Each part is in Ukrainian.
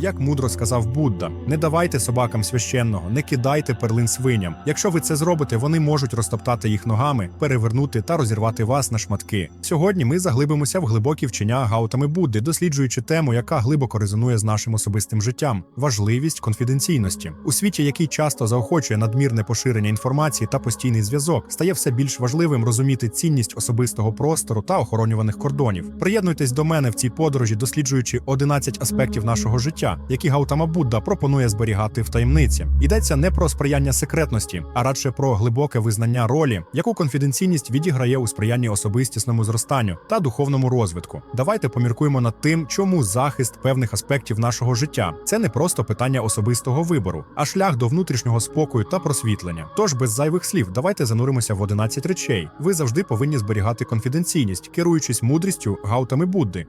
як мудро сказав Будда: не давайте собакам священного, не кидайте перлин свиням. Якщо ви це зробите, вони можуть розтоптати їх ногами, перевернути та розірвати вас на шматки. Сьогодні ми заглибимося в глибокі вчення Гаутами Будди, досліджуючи тему, яка глибоко резонує з нашим особистим життям важливість конфіденційності. У світі, який часто заохочує надмірне поширення інформації та постійний зв'язок, стає все більш важливим розуміти цінність особистого простору та охоронюваних кордонів. Приєднуйтесь до мене в цій подорожі, досліджуючи 11 аспектів нашого життя, які Гаутама Будда пропонує зберігати в таємниці. Йдеться не про сприяння секретності, а радше про глибоке визнання ролі, яку конфіденційність відіграє у сприянні особистісному зростанню та духовному розвитку. Давайте поміркуємо над тим, чому захист певних аспектів нашого життя це не просто питання особистого вибору, а шлях до внутрішнього спокою та просвітлення. Тож без зайвих слів, давайте зануримося в 11 речей. Ви завжди повинні зберігати конфіденційність, керуючись мудрістю гаутами Будди.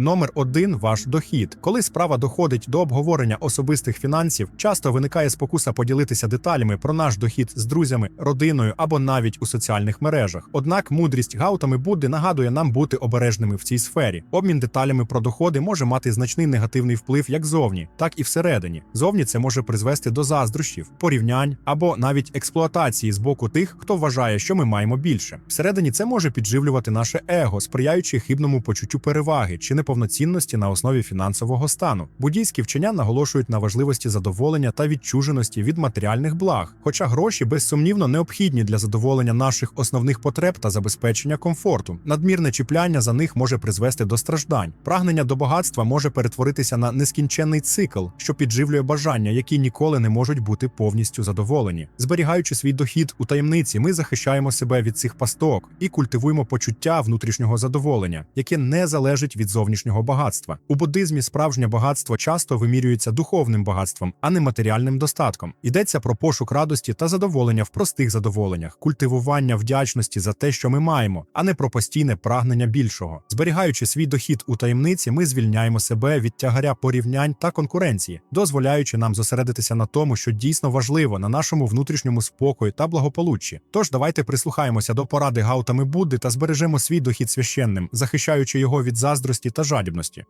Номер один ваш дохід. Коли справа доходить до обговорення особистих фінансів, часто виникає спокуса поділитися деталями про наш дохід з друзями, родиною або навіть у соціальних мережах. Однак мудрість гаутами Будди нагадує нам бути обережними в цій сфері. Обмін деталями про доходи може мати значний негативний вплив як зовні, так і всередині. Зовні це може призвести до заздрощів, порівнянь або навіть експлуатації з боку тих, хто вважає, що ми маємо більше. Всередині це може підживлювати наше его, сприяючи хибному почуттю переваги чи неповноцінності на основі фінансового стану. Буддійські вчення наголошують на важливості задоволення та відчуженості від матеріальних благ, хоча гроші безсумнівно необхідні для задоволення наших основних потреб та забезпечення комфорту. Надмірне чіпляння за них може призвести до страждань. Прагнення до багатства може перетворитися на нескінченний цикл, що підживлює бажання, які ніколи не можуть бути повністю задоволені. Зберігаючи свій дохід у таємниці, ми захищаємо себе від цих пасток і культивуємо почуття внутрішнього задоволення, яке не залежить від зовнішнього багатства. У буддизмі справжнє багатство часто вимірюється духовним багатством, а не матеріальним достатком. Йдеться про пошук радості та задоволення в простих задоволеннях, культивування вдячності за те, що ми маємо, а не про постійне прагнення більшого. Зберігаючи свій дохід у таємниці, ми звільняємо себе від тягаря порівнянь та конкуренції, дозволяючи нам зосередитися на тому, що дійсно важливо на нашому внутрішньому спокої та благополуччі. Тож давайте прислухаємося до поради гаутами Будди та збережемо свій дохід священним, захищаючи його від заздрості та жадібності.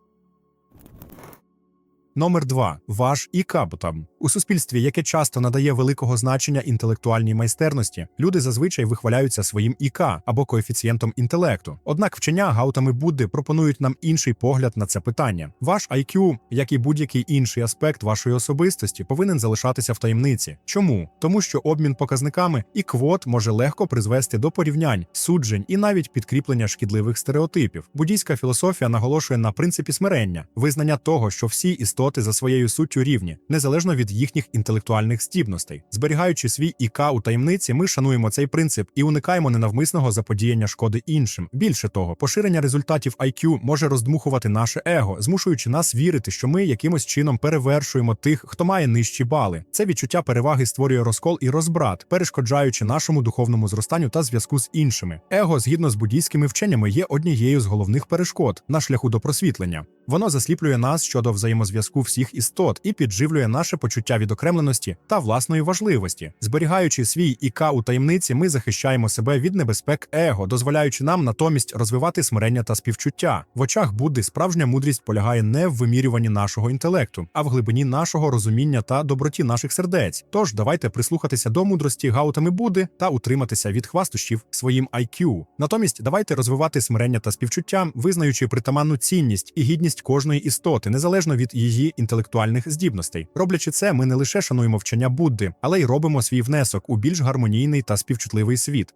Номер 2. ваш і капотам. У суспільстві, яке часто надає великого значення інтелектуальній майстерності, люди зазвичай вихваляються своїм ІК або коефіцієнтом інтелекту. Однак вчення гаутами Будди пропонують нам інший погляд на це питання. Ваш IQ, як і будь-який інший аспект вашої особистості, повинен залишатися в таємниці. Чому? Тому що обмін показниками і квот може легко призвести до порівнянь, суджень і навіть підкріплення шкідливих стереотипів. Буддійська філософія наголошує на принципі смирення, визнання того, що всі істоти за своєю суттю рівні, незалежно від їхніх інтелектуальних здібностей. Зберігаючи свій ІК у таємниці, ми шануємо цей принцип і уникаємо ненавмисного заподіяння шкоди іншим. Більше того, поширення результатів IQ може роздмухувати наше его, змушуючи нас вірити, що ми якимось чином перевершуємо тих, хто має нижчі бали. Це відчуття переваги створює розкол і розбрат, перешкоджаючи нашому духовному зростанню та зв'язку з іншими. Его, згідно з буддійськими вченнями, є однією з головних перешкод на шляху до просвітлення. Воно засліплює нас щодо взаємозв'язку всіх істот і підживлює наше почуття відокремленості та власної важливості. Зберігаючи свій ІК у таємниці, ми захищаємо себе від небезпек его, дозволяючи нам натомість розвивати смирення та співчуття. В очах Будди справжня мудрість полягає не в вимірюванні нашого інтелекту, а в глибині нашого розуміння та доброті наших сердець. Тож давайте прислухатися до мудрості гаутами Будди та утриматися від хвастощів своїм IQ. Натомість давайте розвивати смирення та співчуття, визнаючи притаманну цінність і гідність кожної істоти, незалежно від її інтелектуальних здібностей. Роблячи це, ми не лише шануємо вчення Будди, але й робимо свій внесок у більш гармонійний та співчутливий світ.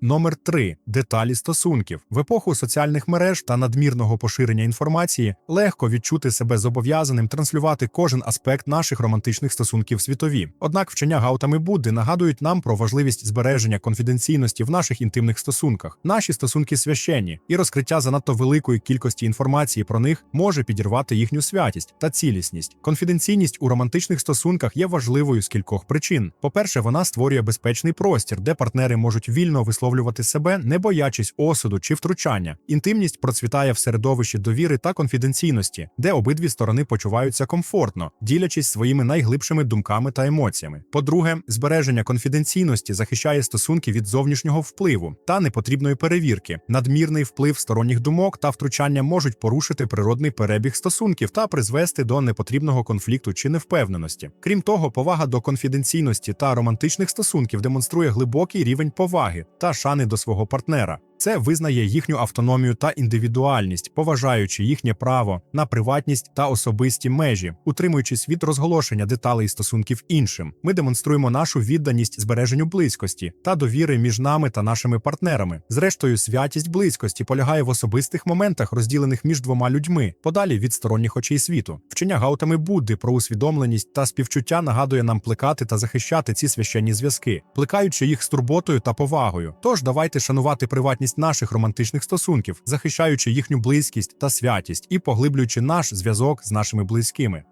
Номер 3. деталі стосунків в епоху соціальних мереж та надмірного поширення інформації легко відчути себе зобов'язаним транслювати кожен аспект наших романтичних стосунків світові. Однак вчення гаутами Будди нагадують нам про важливість збереження конфіденційності в наших інтимних стосунках. Наші стосунки священні, і розкриття занадто великої кількості інформації про них може підірвати їхню святість та цілісність. Конфіденційність у романтичних стосунках є важливою з кількох причин. По-перше, вона створює безпечний простір, де партнери можуть вільно висловлювати висловлювати себе, не боячись осуду чи втручання. Інтимність процвітає в середовищі довіри та конфіденційності, де обидві сторони почуваються комфортно, ділячись своїми найглибшими думками та емоціями. По-друге, збереження конфіденційності захищає стосунки від зовнішнього впливу та непотрібної перевірки. Надмірний вплив сторонніх думок та втручання можуть порушити природний перебіг стосунків та призвести до непотрібного конфлікту чи невпевненості. Крім того, повага до конфіденційності та романтичних стосунків демонструє глибокий рівень поваги та шани до свого партнера. Це визнає їхню автономію та індивідуальність, поважаючи їхнє право на приватність та особисті межі, утримуючись від розголошення деталей стосунків іншим. Ми демонструємо нашу відданість збереженню близькості та довіри між нами та нашими партнерами. Зрештою, святість близькості полягає в особистих моментах, розділених між двома людьми, подалі від сторонніх очей світу. Вчення гаутами Будди про усвідомленість та співчуття нагадує нам плекати та захищати ці священні зв'язки, плекаючи їх з турботою та повагою. Тож давайте шанувати приватність наших романтичних стосунків, захищаючи їхню близькість та святість і поглиблюючи наш зв'язок з нашими близькими.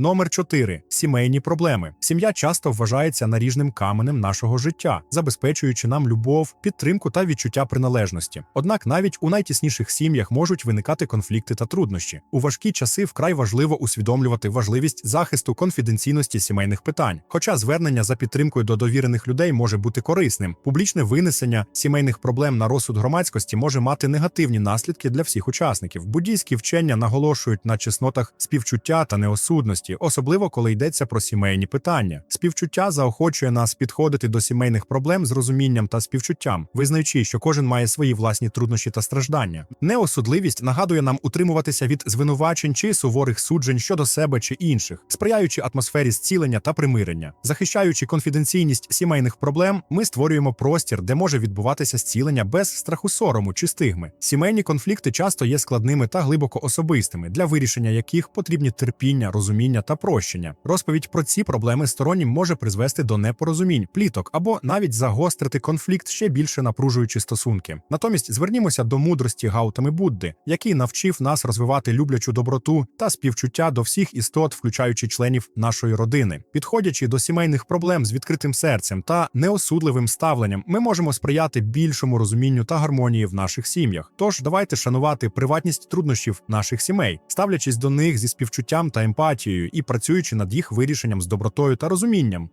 Номер 4. сімейні проблеми. Сім'я часто вважається наріжним каменем нашого життя, забезпечуючи нам любов, підтримку та відчуття приналежності. Однак навіть у найтісніших сім'ях можуть виникати конфлікти та труднощі. У важкі часи вкрай важливо усвідомлювати важливість захисту конфіденційності сімейних питань. Хоча звернення за підтримкою до довірених людей може бути корисним, публічне винесення сімейних проблем на розсуд громадськості може мати негативні наслідки для всіх учасників. Буддійські вчення наголошують на чеснотах співчуття та неосудності особливо коли йдеться про сімейні питання. Співчуття заохочує нас підходити до сімейних проблем з розумінням та співчуттям, визнаючи, що кожен має свої власні труднощі та страждання. Неосудливість нагадує нам утримуватися від звинувачень чи суворих суджень щодо себе чи інших, сприяючи атмосфері зцілення та примирення, захищаючи конфіденційність сімейних проблем, ми створюємо простір, де може відбуватися зцілення без страху сорому чи стигми. Сімейні конфлікти часто є складними та глибоко особистими, для вирішення яких потрібні терпіння, розуміння та прощення. Розповідь про ці проблеми стороннім може призвести до непорозумінь, пліток або навіть загострити конфлікт, ще більше напружуючи стосунки. Натомість звернімося до мудрості Гаутами Будди, який навчив нас розвивати люблячу доброту та співчуття до всіх істот, включаючи членів нашої родини. Підходячи до сімейних проблем з відкритим серцем та неосудливим ставленням, ми можемо сприяти більшому розумінню та гармонії в наших сім'ях. Тож давайте шанувати приватність труднощів наших сімей, ставлячись до них зі співчуттям та емпатією і працюючи над їх вирішенням з добротою та розумінням.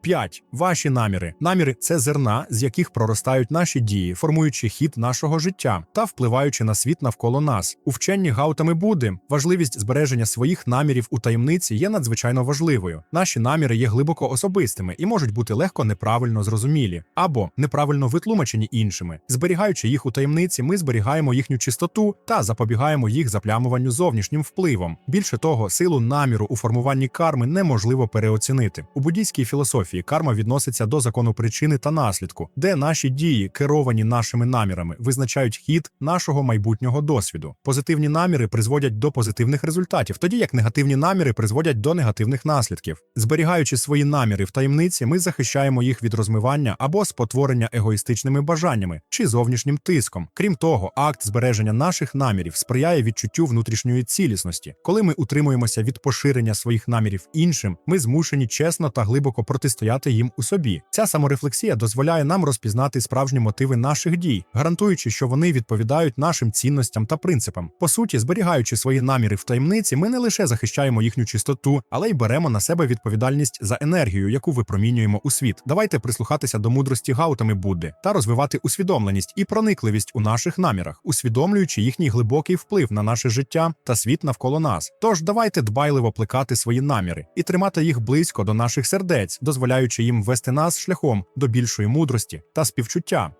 5. Ваші наміри. Наміри це зерна, з яких проростають наші дії, формуючи хід нашого життя та впливаючи на світ навколо нас. У вченні гаутами Будди важливість збереження своїх намірів у таємниці є надзвичайно важливою. Наші наміри є глибоко особистими і можуть бути легко неправильно зрозумілі або неправильно витлумачені іншими. Зберігаючи їх у таємниці, ми зберігаємо їхню чистоту та запобігаємо їх заплямуванню зовнішнім впливом. Більше того, силу наміру у формуванні карми неможливо переоцінити. У буддійській філософії карма відноситься до закону причини та наслідку, де наші дії, керовані нашими намірами, визначають хід нашого майбутнього досвіду. Позитивні наміри призводять до позитивних результатів, тоді як негативні наміри призводять до негативних наслідків. Зберігаючи свої наміри в таємниці, ми захищаємо їх від розмивання або спотворення егоїстичними бажаннями чи зовнішнім тиском. Крім того, акт збереження наших намірів сприяє відчуттю внутрішньої цілісності. Коли ми утримуємося від поширення своїх намірів іншим, ми змушені чесно та глибоко протистояти їм у собі. Ця саморефлексія дозволяє нам розпізнати справжні мотиви наших дій, гарантуючи, що вони відповідають нашим цінностям та принципам. По суті, зберігаючи свої наміри в таємниці, ми не лише захищаємо їхню чистоту, але й беремо на себе відповідальність за енергію, яку випромінюємо у світ. Давайте прислухатися до мудрості гаутами Будди та розвивати усвідомленість і проникливість у наших намірах, усвідомлюючи їхній глибокий вплив на наше життя та світ навколо нас. Тож давайте дбайливо плекати свої наміри і тримати їх близько до наших сердець, дозволяючи їм вести нас шляхом до більшої мудрості та співчуття.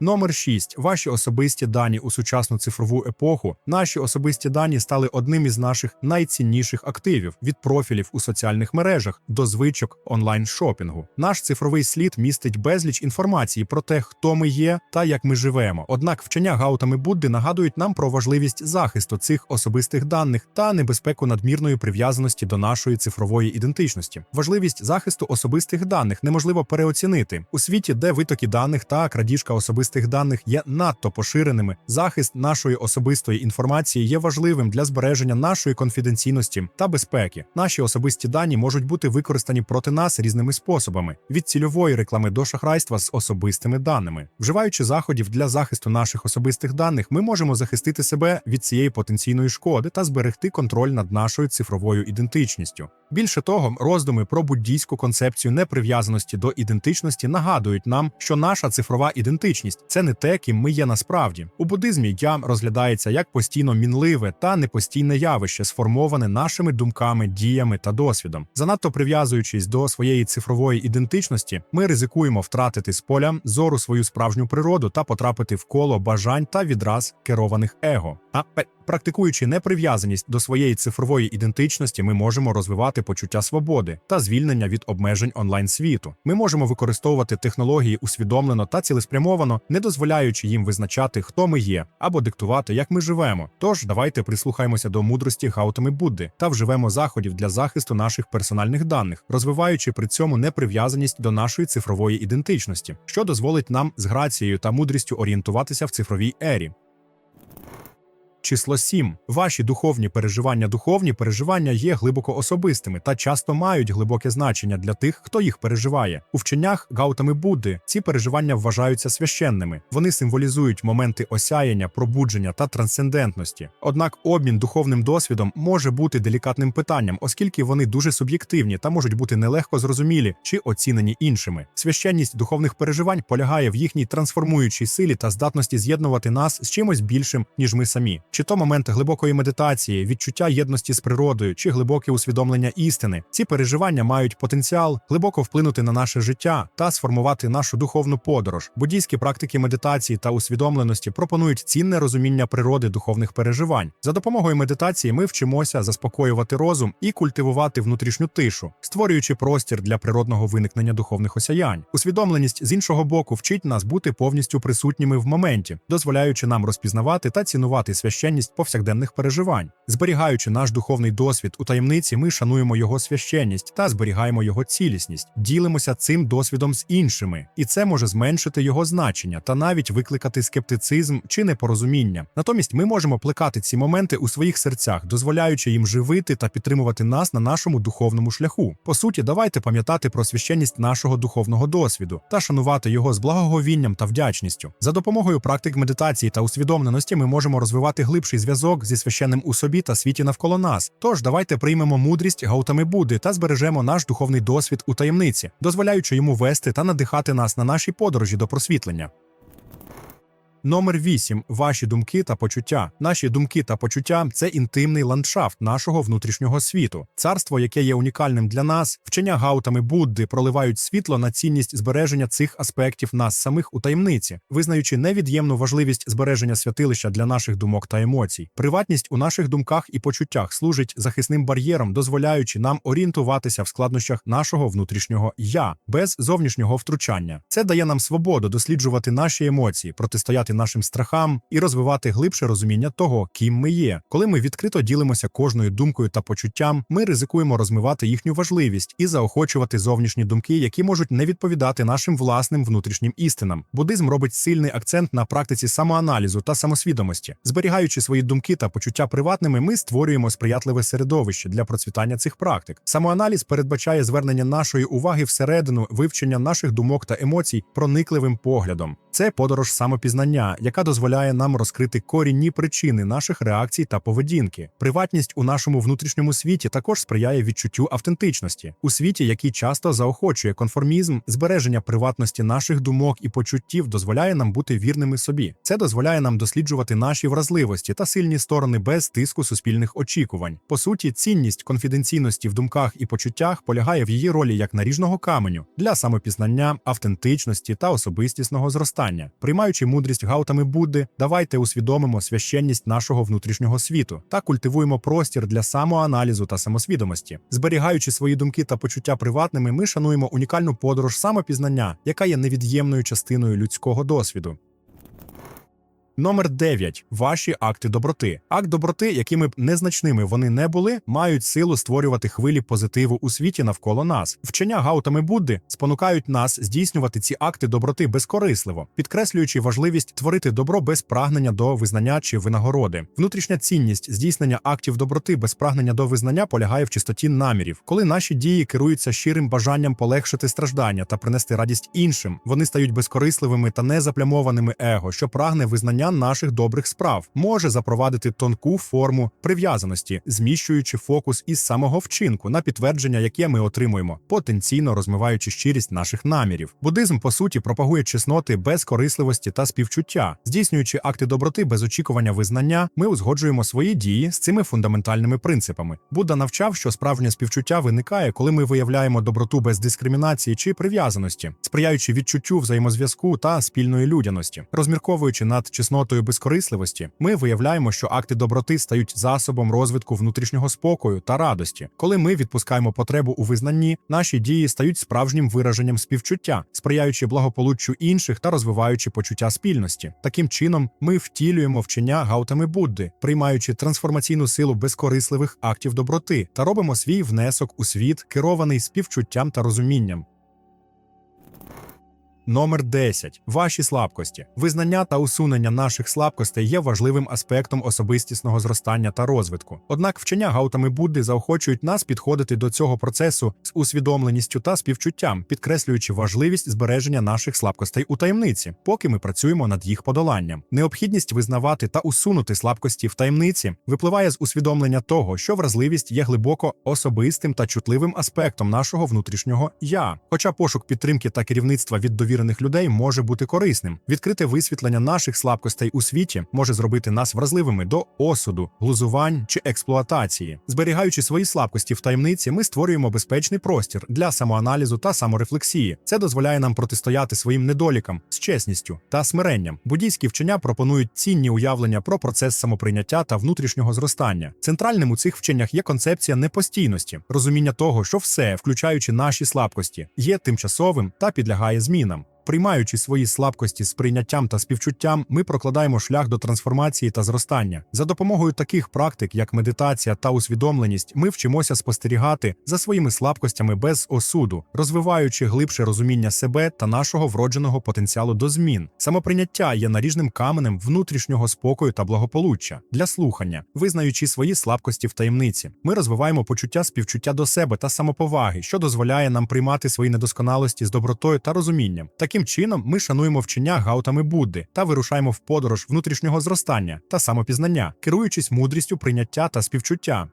Номер 6. Ваші особисті дані у сучасну цифрову епоху. Наші особисті дані стали одним із наших найцінніших активів від профілів у соціальних мережах до звичок онлайн-шопінгу. Наш цифровий слід містить безліч інформації про те, хто ми є та як ми живемо. Однак вчення гаутами Будди нагадують нам про важливість захисту цих особистих даних та небезпеку надмірної прив'язаності до нашої цифрової ідентичності. Важливість захисту особистих даних неможливо переоцінити у світі, де витоки даних та крадіжка особистих особистих даних є надто поширеними. Захист нашої особистої інформації є важливим для збереження нашої конфіденційності та безпеки. Наші особисті дані можуть бути використані проти нас різними способами: від цільової реклами до шахрайства з особистими даними. Вживаючи заходів для захисту наших особистих даних, ми можемо захистити себе від цієї потенційної шкоди та зберегти контроль над нашою цифровою ідентичністю. Більше того, роздуми про буддійську концепцію неприв'язаності до ідентичності нагадують нам, що наша цифрова ідентичність це не те, ким ми є насправді. У буддизмі я розглядається як постійно мінливе та непостійне явище, сформоване нашими думками, діями та досвідом. Занадто прив'язуючись до своєї цифрової ідентичності, ми ризикуємо втратити з поля зору свою справжню природу та потрапити в коло бажань та відраз керованих его. А практикуючи неприв'язаність до своєї цифрової ідентичності, ми можемо розвивати почуття свободи та звільнення від обмежень онлайн світу. Ми можемо використовувати технології усвідомлено та цілеспрямовано, не дозволяючи їм визначати, хто ми є, або диктувати, як ми живемо. Тож давайте прислухаємося до мудрості Гаутами Будди та вживемо заходів для захисту наших персональних даних, розвиваючи при цьому неприв'язаність до нашої цифрової ідентичності, що дозволить нам з грацією та мудрістю орієнтуватися в цифровій ері. Число 7. Ваші духовні переживання. Духовні переживання є глибоко особистими та часто мають глибоке значення для тих, хто їх переживає. У вченнях Гаутами Будди ці переживання вважаються священними. Вони символізують моменти осяяння, пробудження та трансцендентності. Однак обмін духовним досвідом може бути делікатним питанням, оскільки вони дуже суб'єктивні та можуть бути нелегко зрозумілі чи оцінені іншими. Священність духовних переживань полягає в їхній трансформуючій силі та здатності з'єднувати нас з чимось більшим, ніж ми самі. Чи то момент глибокої медитації, відчуття єдності з природою, чи глибоке усвідомлення істини. Ці переживання мають потенціал глибоко вплинути на наше життя та сформувати нашу духовну подорож. Буддійські практики медитації та усвідомленості пропонують цінне розуміння природи духовних переживань. За допомогою медитації ми вчимося заспокоювати розум і культивувати внутрішню тишу, створюючи простір для природного виникнення духовних осяянь. Усвідомленість з іншого боку вчить нас бути повністю присутніми в моменті, дозволяючи нам розпізнавати та цінувати священність повсякденних переживань. Зберігаючи наш духовний досвід у таємниці, ми шануємо його священність та зберігаємо його цілісність, ділимося цим досвідом з іншими, і це може зменшити його значення та навіть викликати скептицизм чи непорозуміння. Натомість ми можемо плекати ці моменти у своїх серцях, дозволяючи їм живити та підтримувати нас на нашому духовному шляху. По суті, давайте пам'ятати про священність нашого духовного досвіду та шанувати його з благоговінням та вдячністю. За допомогою практик медитації та усвідомленості ми можемо розвивати глибший зв'язок зі священним у собі та світі навколо нас. Тож давайте приймемо мудрість Гаутами Будди та збережемо наш духовний досвід у таємниці, дозволяючи йому вести та надихати нас на наші подорожі до просвітлення. Номер 8. Ваші думки та почуття. Наші думки та почуття це інтимний ландшафт нашого внутрішнього світу. Царство, яке є унікальним для нас, вчення гаутами Будди проливають світло на цінність збереження цих аспектів нас самих у таємниці, визнаючи невід'ємну важливість збереження святилища для наших думок та емоцій. Приватність у наших думках і почуттях служить захисним бар'єром, дозволяючи нам орієнтуватися в складнощах нашого внутрішнього я без зовнішнього втручання. Це дає нам свободу досліджувати наші емоції, протистояти нашим страхам і розвивати глибше розуміння того, ким ми є. Коли ми відкрито ділимося кожною думкою та почуттям, ми ризикуємо розмивати їхню важливість і заохочувати зовнішні думки, які можуть не відповідати нашим власним внутрішнім істинам. Буддизм робить сильний акцент на практиці самоаналізу та самосвідомості. Зберігаючи свої думки та почуття приватними, ми створюємо сприятливе середовище для процвітання цих практик. Самоаналіз передбачає звернення нашої уваги всередину, вивчення наших думок та емоцій проникливим поглядом. Це подорож самопізнання, яка дозволяє нам розкрити корінні причини наших реакцій та поведінки. Приватність у нашому внутрішньому світі також сприяє відчуттю автентичності у світі, який часто заохочує конформізм, збереження приватності наших думок і почуттів дозволяє нам бути вірними собі. Це дозволяє нам досліджувати наші вразливості та сильні сторони без тиску суспільних очікувань. По суті, цінність конфіденційності в думках і почуттях полягає в її ролі як наріжного каменю для самопізнання, автентичності та особистісного зростання. Приймаючи мудрість гаутами Будди, давайте усвідомимо священність нашого внутрішнього світу та культивуємо простір для самоаналізу та самосвідомості. Зберігаючи свої думки та почуття приватними, ми шануємо унікальну подорож самопізнання, яка є невід'ємною частиною людського досвіду. Номер 9. Ваші акти доброти. Акт доброти, якими б незначними вони не були, мають силу створювати хвилі позитиву у світі навколо нас. Вчення Гаутами Будди спонукають нас здійснювати ці акти доброти безкорисливо, підкреслюючи важливість творити добро без прагнення до визнання чи винагороди. Внутрішня цінність здійснення актів доброти без прагнення до визнання полягає в чистоті намірів, коли наші дії керуються щирим бажанням полегшити страждання та принести радість іншим. Вони стають безкорисливими та незаплямованими его, що прагне визнання наших добрих справ, може запровадити тонку форму прив'язаності, зміщуючи фокус із самого вчинку на підтвердження, яке ми отримуємо, потенційно розмиваючи щирість наших намірів. Буддизм по суті пропагує чесноти без корисливості та співчуття, здійснюючи акти доброти без очікування визнання. Ми узгоджуємо свої дії з цими фундаментальними принципами. Будда навчав, що справжнє співчуття виникає, коли ми виявляємо доброту без дискримінації чи прив'язаності, сприяючи відчуттю взаємозв'язку та спільної людяності, розмірковуючи над чеснотою безкорисливості, ми виявляємо, що акти доброти стають засобом розвитку внутрішнього спокою та радості. Коли ми відпускаємо потребу у визнанні, наші дії стають справжнім вираженням співчуття, сприяючи благополуччю інших та розвиваючи почуття спільності. Таким чином, ми втілюємо вчення гаутами Будди, приймаючи трансформаційну силу безкорисливих актів доброти та робимо свій внесок у світ, керований співчуттям та розумінням. Номер 10. Ваші слабкості. Визнання та усунення наших слабкостей є важливим аспектом особистісного зростання та розвитку. Однак вчення гаутами Будди заохочують нас підходити до цього процесу з усвідомленістю та співчуттям, підкреслюючи важливість збереження наших слабкостей у таємниці, поки ми працюємо над їх подоланням. Необхідність визнавати та усунути слабкості в таємниці випливає з усвідомлення того, що вразливість є глибоко особистим та чутливим аспектом нашого внутрішнього я. Хоча пошук підтримки та керівництва від довірених людей може бути корисним. Відкрите висвітлення наших слабкостей у світі може зробити нас вразливими до осуду, глузувань чи експлуатації. Зберігаючи свої слабкості в таємниці, ми створюємо безпечний простір для самоаналізу та саморефлексії. Це дозволяє нам протистояти своїм недолікам з чесністю та смиренням. Буддійські вчення пропонують цінні уявлення про процес самоприйняття та внутрішнього зростання. Центральним у цих вченнях є концепція непостійності, розуміння того, що все, включаючи наші слабкості, є тимчасовим та підлягає змінам. Приймаючи свої слабкості з прийняттям та співчуттям, ми прокладаємо шлях до трансформації та зростання. За допомогою таких практик, як медитація та усвідомленість, ми вчимося спостерігати за своїми слабкостями без осуду, розвиваючи глибше розуміння себе та нашого вродженого потенціалу до змін. Самоприйняття є наріжним каменем внутрішнього спокою та благополуччя для слухання, визнаючи свої слабкості в таємниці. Ми розвиваємо почуття співчуття до себе та самоповаги, що дозволяє нам приймати свої недосконалості з добротою та розумінням. Таким чином, ми шануємо вчення гаутами Будди та вирушаємо в подорож внутрішнього зростання та самопізнання, керуючись мудрістю прийняття та співчуття.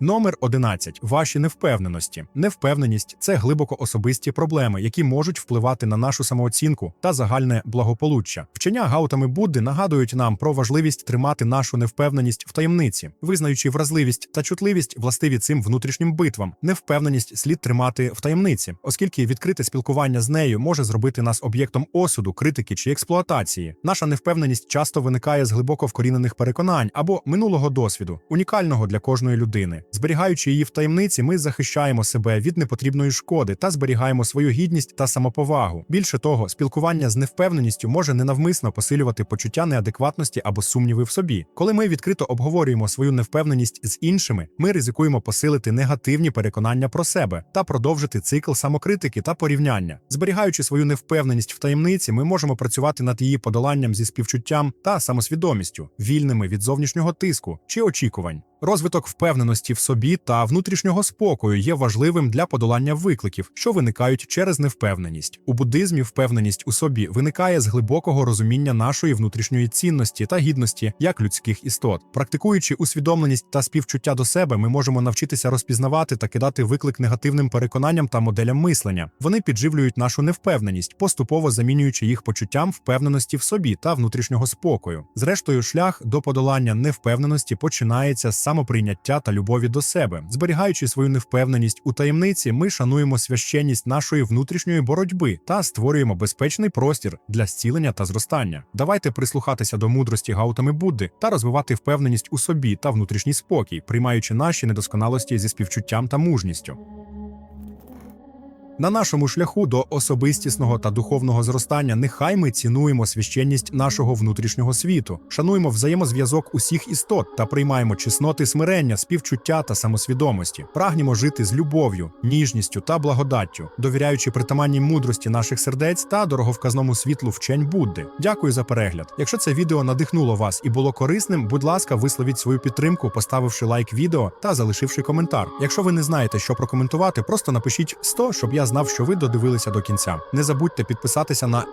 Номер 11. Ваші невпевненості. Невпевненість це глибоко особисті проблеми, які можуть впливати на нашу самооцінку та загальне благополуччя. Вчення гаутами Будди нагадують нам про важливість тримати нашу невпевненість в таємниці, визнаючи вразливість та чутливість властиві цим внутрішнім битвам. Невпевненість слід тримати в таємниці, оскільки відкрите спілкування з нею може зробити нас об'єктом осуду, критики чи експлуатації. Наша невпевненість часто виникає з глибоко вкорінених переконань або минулого досвіду, унікального для кожної людини. Зберігаючи її в таємниці, ми захищаємо себе від непотрібної шкоди та зберігаємо свою гідність та самоповагу. Більше того, спілкування з невпевненістю може ненавмисно посилювати почуття неадекватності або сумніви в собі. Коли ми відкрито обговорюємо свою невпевненість з іншими, ми ризикуємо посилити негативні переконання про себе та продовжити цикл самокритики та порівняння. Зберігаючи свою невпевненість в таємниці, ми можемо працювати над її подоланням зі співчуттям та самосвідомістю, вільними від зовнішнього тиску чи очікувань. Розвиток впевненості в собі та внутрішнього спокою є важливим для подолання викликів, що виникають через невпевненість. У буддизмі впевненість у собі виникає з глибокого розуміння нашої внутрішньої цінності та гідності як людських істот. Практикуючи усвідомленість та співчуття до себе, ми можемо навчитися розпізнавати та кидати виклик негативним переконанням та моделям мислення. Вони підживлюють нашу невпевненість, поступово замінюючи їх почуттям впевненості в собі та внутрішнього спокою. Зрештою, шлях до подолання невпевненості починається з самоприйняття та любові до себе. Зберігаючи свою невпевненість у таємниці, ми шануємо священність нашої внутрішньої боротьби та створюємо безпечний простір для зцілення та зростання. Давайте прислухатися до мудрості гаутами Будди та розвивати впевненість у собі та внутрішній спокій, приймаючи наші недосконалості зі співчуттям та мужністю. На нашому шляху до особистісного та духовного зростання нехай ми цінуємо священність нашого внутрішнього світу, шануємо взаємозв'язок усіх істот та приймаємо чесноти смирення, співчуття та самосвідомості. Прагнімо жити з любов'ю, ніжністю та благодаттю, довіряючи притаманній мудрості наших сердець та дороговказному світлу вчень Будди. Дякую за перегляд. Якщо це відео надихнуло вас і було корисним, будь ласка, висловіть свою підтримку, поставивши лайк відео та залишивши коментар. Якщо ви не знаєте, що прокоментувати, просто напишіть 100, щоб я знав, що ви додивилися до кінця. Не забудьте підписатися на